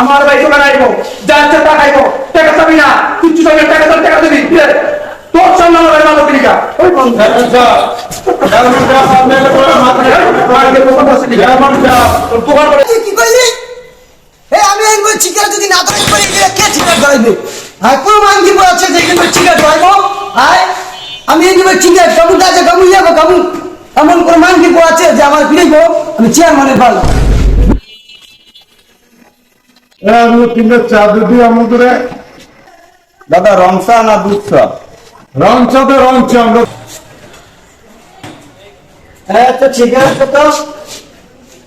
আমার ভাই দোকানে আইবো যা ইচ্ছা তা খাইবো টাকা চাবি না কিচ্ছু চাবি টাকা চাবি টাকা দিবি তোর সামনে আমার ভাই মালক দিলিকা ওই করে কি করলি? এ আমি একবার চিকার যদি না ধরে করে গেলে কে চিকার ধরাইবে হ্যাঁ কোন মানকি আছে যে একবার চিকার ধরাইব হ্যাঁ আমি একবার চিকার কামু দাজে কামু যাব কামু এমন কোন মানকি আছে যে আমার ফিরিব আমি চেয়ারম্যানের পাল তিনটা চা দিদি আমাদের দাদা রমসা না দুধ চা? রং রং আমরা হ্যাঁ তো ঠিক আছে তো।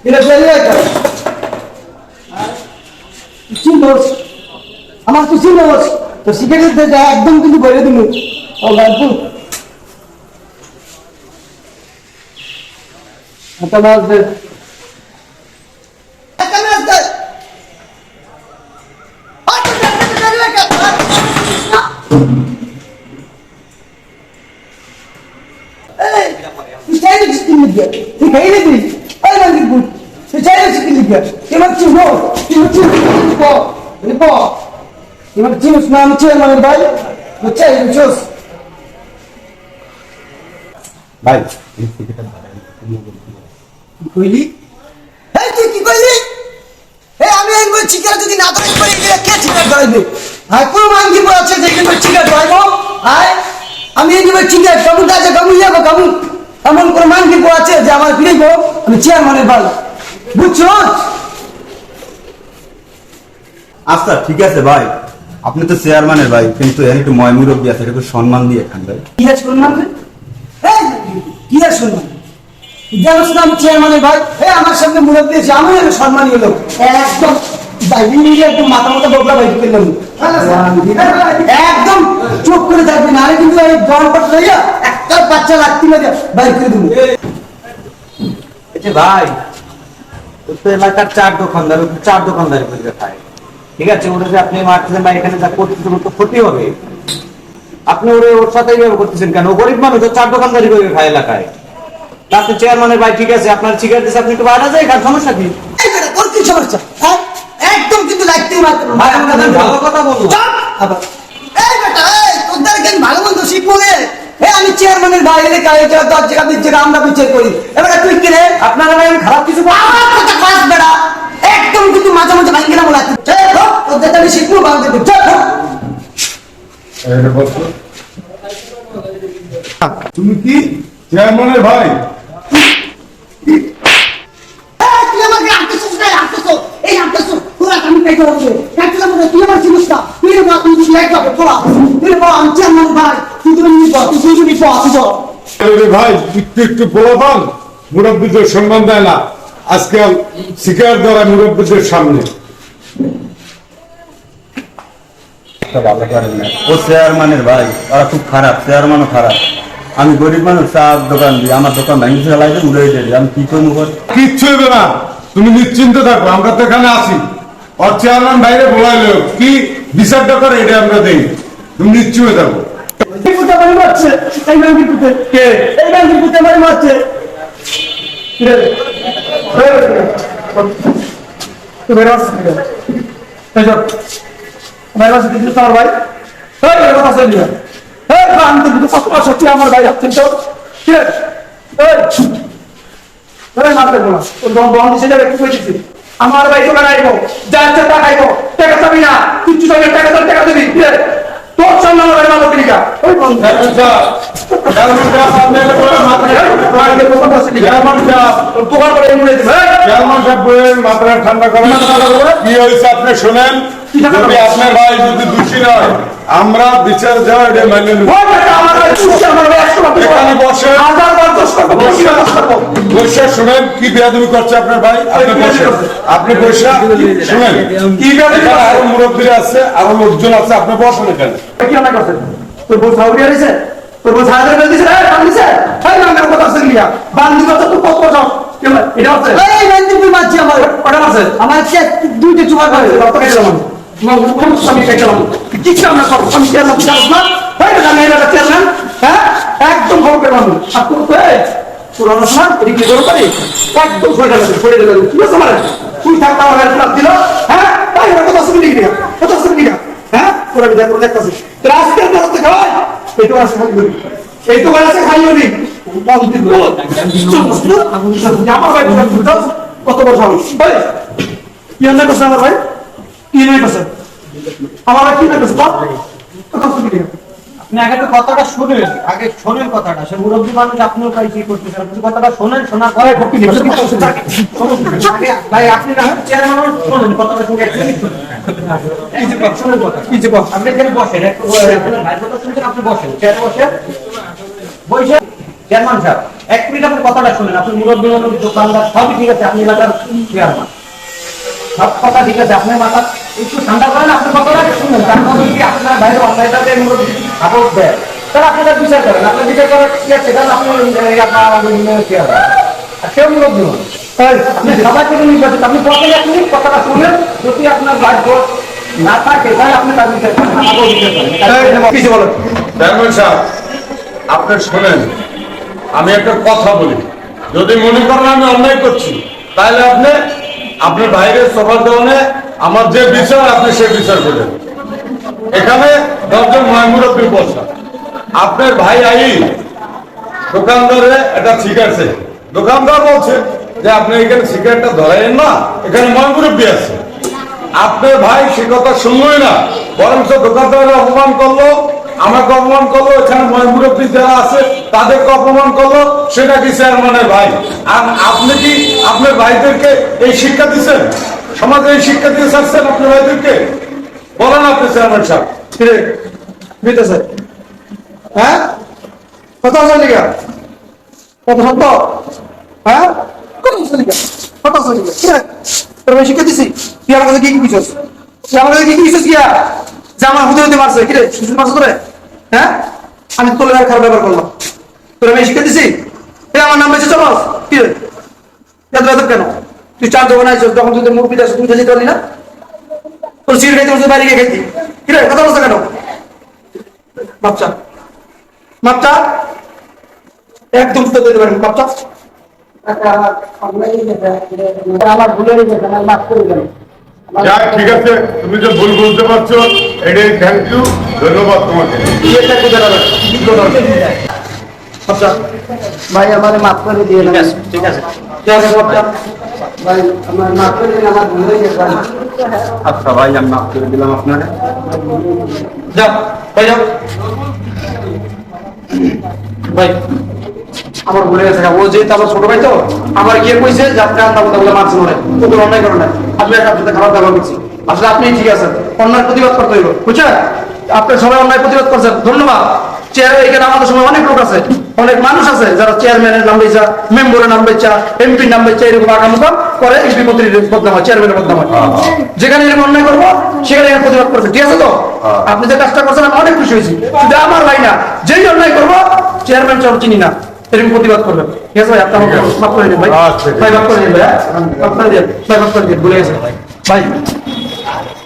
এটা ফেলে চিনোস আমার তো চিনোস তো সিগারেট দে একদম কিন্তু বলে দিমু ও বাবু এটা মাছ দে একটা মাছ দে এই তুই চাইলে চিকেন লিখে তুই। মালিক বুঝ তুই এবার তুই প মানে প। এবার চিনিস না আমি চেয়ারম্যানের ভাই তুই চাই বুঝছস ভাই কইলি? এই তুই কি কইলি? এই আমি একবার চিকার যদি না ধরে করে গেলে কে চিকার ধরাইবে? আর কোন মানকি আছে যে চিকার ধরাইব? আর আমি একবার চিকার কামু দাজে কামু যাব কামু এমন কোন মানকি আছে যে আমার ফিরিব আমি চেয়ারম্যানের ভাই বুঝছস আচ্ছা ঠিক আছে ভাই। আপনি তো চেয়ারম্যানের ভাই কিন্তু এর একটু ময় মুরব্বী আছে একটু সম্মান দিয়ে খান ভাই। কি আছে এই কি আছে শুনলাম জানোস না আমি চেয়ারম্যানের ভাই। এই আমার সামনে মুরত দিয়েছে আমি এর সম্মানীয় লোক। একদম বাইরে নিয়ে একদম মাথা মাথা বগলা বাইরে করলাম একদম। চুপ করে থাকবে না আরে কিন্তু এই জন পট লইয়া একটা বাচ্চা লাগতি না বাইরে করে দেবো। ভাই ওর তো এলাকার চার দোকানদার চার দোকানদারি করে খায় ঠিক আছে ওরা যে আপনি মারতেছেন বা এখানে যা করতেছেন তো ক্ষতি হবে। আপনি ওরে ওর সাথে এইভাবে করতেছেন কেন? ও গরিব মানুষ চার দোকানদারি করে খায় এলাকায়। তা আপনি চেয়ারম্যানের ভাই ঠিক আছে আপনার সিগারেট দিচ্ছে আপনি একটু বাইরে যায় কার সমস্যা কি? সমস্যা? হ্যাঁ? একদম কিন্তু লাগতেই মাত্র ভাই, আপনাদের ভালো কথা বলব। আবার। তোদেরকে ভালো মন্দ শিখব রে? আমি চেয়ারম্যানের বাইরে কাজে দশ জায়গা দিচ্ছে আমরা বিচার করি। এবারে তুই কি রে? আপনারা ভাই আমি খারাপ কিছু আমার কথা কাজ বেড়া একদম কিন্তু মাঝে মাঝে ভাঙ্গি না বলা তোদের আমি শিখব বাংলাদেশ তুমি কি? চেয়ারম্যানের ভাই? তুই আমাকে আটকেছিস না? আটকেছো এই তোরা আমি কাই করব তুই আমার চিনিস না? তুই বাবা তুই তুই একবার তোরা তুই রে বাবা আমি চেয়ারম্যান ভাই। তুই তুমি নিবো তুই তুই তুমি পা তুই ভাই একটু একটু পোলাপান মুরব্বীদের সম্মান দেয় না। আজকাল শিকার দ্বারা মুরব্বীদের সামনে। ভালো করেন না। ও চেয়ারম্যানের ভাই ওরা খুব খারাপ চেয়ারম্যানও খারাপ। আমি গরিব মানুষ চার দোকান দিই আমার দোকান ভেঙে ফেলাইতে উড়ে আমি কি করব? কিচ্ছু হবে না। তুমি নিশ্চিন্ত থাকো আমরা তো এখানে আছি। আর চেয়ারম্যান বাইরে বলাইলো কি বিচারটা করে এটা আমরা দেই। তুমি নিশ্চিত থাকো এই কুত্তা মারি মারছে এই ব্যাংকের কুত্তে কে? এই ব্যাংকের কুত্তে মারি মারছে। কি রে? তুই বের হস এই যা। ভাই বাসে দিদি তোমার ভাই। এই বের কথা শুনি এই বান তো কিন্তু কত বছর তুই আমার ভাই আপনি তো। কি রে? এই এই মারতে বলা দম দিছে যাবে কি কইছিস আমার ভাই দোকানে আইবো যা ইচ্ছা তা খাইবো টাকা চাবি না কিচ্ছু চাবি টাকা চাবি টাকা দিবি তোর সামনে আমার ভাই মালক দিলিকা ওই বন্ধু। সাহেব বললেন মাথাটা ঠান্ডা করেন। কি হয়েছে আপনি শোনেন? যদি আপনার ভাই যদি দোষী নয় আমরা বিচার যাওয়া এটা মেনে নেব। বসে বেশি শুনেন কি বেয়াদবি করছে আপনার ভাই আপনি বৈশা শুনেন কি বেয়াদবি আরও মুরব্বীরা আছে আরও লোকজন আছে আপনি বসেন এখানে কি অনেক আছে তোর বউ সাউরি আনিছে তোর বউ সাহায্য করে দিছে এই বান্ধিছে এই নামের কথা আছে বান্ধি কথা তুই কত বছর এটা আছে এই ব্যাংকের তুই মারছি আমার ওটা আছে আমার চেক দুইটা চুমা করে রক্ত খাই গেলাম আমি খাই গেলাম কি কাম না করো আমি চেয়ারম্যান তুই জানিস না হয় না আমি এটা চেয়ারম্যান হ্যাঁ একদম ভালো পুরানো সময় এদিকে কি করতে পারি একদম সরে গেল সরে গেল তুই আছে আমার তুই থাকতে আমার দিল হ্যাঁ? তাই আমি দেখো দেখতেছি। তোর আজকের পর থেকে হয়? এইটুকু আছে খালি করি এইটুকু আছে খালি করি আমার ভাই কত বড় সাহস ভাই? কি অন্যায় কি কি কথা শুনি? আগে কথাটা শুনেন। আগে শোনেন কথাটা। সে মুরব্বী মানুষ আপনিও তাই কি করতেছেন আপনি কথাটা শোনেন শোনা করে কি নিয়ে বসে? আগে- ভাই আপনি না চেয়ারম্যান মানুষ শোনেন। কথাটা শুনে? আপনি এখানে বসেন। আপনি বসেন। চেয়ারে বসেন। বসে। চেয়ারম্যান সাহেব এক মিনিট আপনি কথাটা শুনেন। আপনি মুরব্বী মানুষ দোকানদার সবই ঠিক আছে আপনি এলাকার চেয়ারম্যান সব কথা ঠিক আছে আপনার মাথা একটু ঠান্ডা করেন আপনি কথাটা শুনুন তার মধ্যে কি আপনার বাইরে অন্যায়টাকে সাপোর্ট দেয় তাহলে আপনারা বিচার করেন আপনার বিচার করার কি আছে? কারণ আপনি আপনার চেয়ারম্যান আর সেও মুরব্বী এই, আপনি সবাই থেকে নির্বাচিত? আপনি বসেন এক মিনিট কথাটা শুনেন যদি আপনার ভাগ্য না থাকে তাহলে আপনি তার বিচার করেন আমাকেও বিচার করেন। এই, কি যে বলো চেয়ারম্যান সাহেব আপনি শোনেন আমি একটা কথা বলি। যদি মনে করেন আমি অন্যায় করছি তাহলে আপনি আপনার বাইরের সবার দেওয়ানে আমার যে বিচার, আপনি সে বিচার করবেন এখানে দশজন ময়মুরব্বী বসা আপনার ভাই আই দোকানদারে এটা আছে। দোকানদার বলছে যে, আপনি এখানে সিগারেটটা ধরেন না, এখানে ময়মুরব্বী আছে। আপনার ভাই সে কথা শুনলই না, বরঞ্চ দোকানদারের অপমান করল। আমাকে অপমান করল, এখানে ময়মুরব্বী যারা আছে, তাদেরকে অপমান করল, সেটা কি চেয়ারম্যানের ভাই? আর আপনি কি আপনার ভাইদেরকে এই শিক্ষা দিচ্ছেন সমাজে এই শিক্ষা দিয়ে চাচ্ছেন আপনার ভাইদেরকে? বলেন আপনি, চেয়ারম্যান সাহেব। হ্যাঁ? কত আছে লিখা কত সত্য? হ্যাঁ? কত আছে লিখা কত আছে লিখা শিখে দিছি। তুই আমার কাছে কি কি দিছিস তুই আমার কাছে কি কি দিছিস কিয়া যে আমার হুদে হতে মারছে। কিরে সুযোগ মারছে তোরে? হ্যাঁ? আমি তোর খারাপ ব্যবহার করলাম। তোর আমি শিখে দিছি? আমার নাম বেঁচে চলো। কিরে এত এত কেন? তুই চার দোকানে আছিস যখন তুই মুরগি যেতে পারলি না? তোর সিগারেট খাইতে বাইরে গিয়ে খাইতি কিরে কথা বলছে কেন? মাপচা মাপচা একদম তো দিতে পারেন। আমার যাক ঠিক আছে। তুমি যে ভুল বুঝতে পারছ এটাই থ্যাংক ইউ ধন্যবাদ তোমাকে। মাপচা ভাই আমার মাফ করে দিয়ে ঠিক আছে ঠিক আছে। ভাই আমার মাফ করে দিন আমার ভুলে গেছে আচ্ছা ভাই আমি মাফ করে দিলাম আপনারা। যাও ভাই যাও। ভাই আমার ভুলে গেছে ও যেহেতু আমার ছোট ভাই তো আমার গিয়ে কইছে? যে আপনি আন্দা কথা বলে মারছেন ওরে ও কোনো অন্যায় করে না আপনি সাথে খারাপ করছি। আসলে আপনি ঠিক আছেন। অন্যায় প্রতিবাদ করতে হইব। বুঝছেন? আপনি সবাই অন্যায় প্রতিবাদ করছেন। ধন্যবাদ। চেয়ার এখানে আমাদের সময় অনেক লোক আছে অনেক মানুষ আছে যারা চেয়ারম্যানের নাম বেচা মেম্বারের নাম বেচা এমপির নাম বেচা এরকম করে এমপি মন্ত্রীর বদনাম হয় চেয়ারম্যানের বদনাম হয়। যেখানে এরকম অন্যায় করব সেখানে এখানে প্রতিবাদ করবে ঠিক আছে তো? আপনি যে কাজটা করছেন আমি অনেক খুশি হয়েছি। শুধু আমার ভাই না যেই অন্যায় করব চেয়ারম্যান সব চিনি না। এরকম প্রতিবাদ করবেন। ঠিক আছে ভাই আপনি আমাকে মাফ করে দিন ভাই। আচ্ছা, ভাই মাফ করে দিন ভাই হ্যাঁ? করে দিন। ভাই মাফ করে দিন ভুলে ভাই।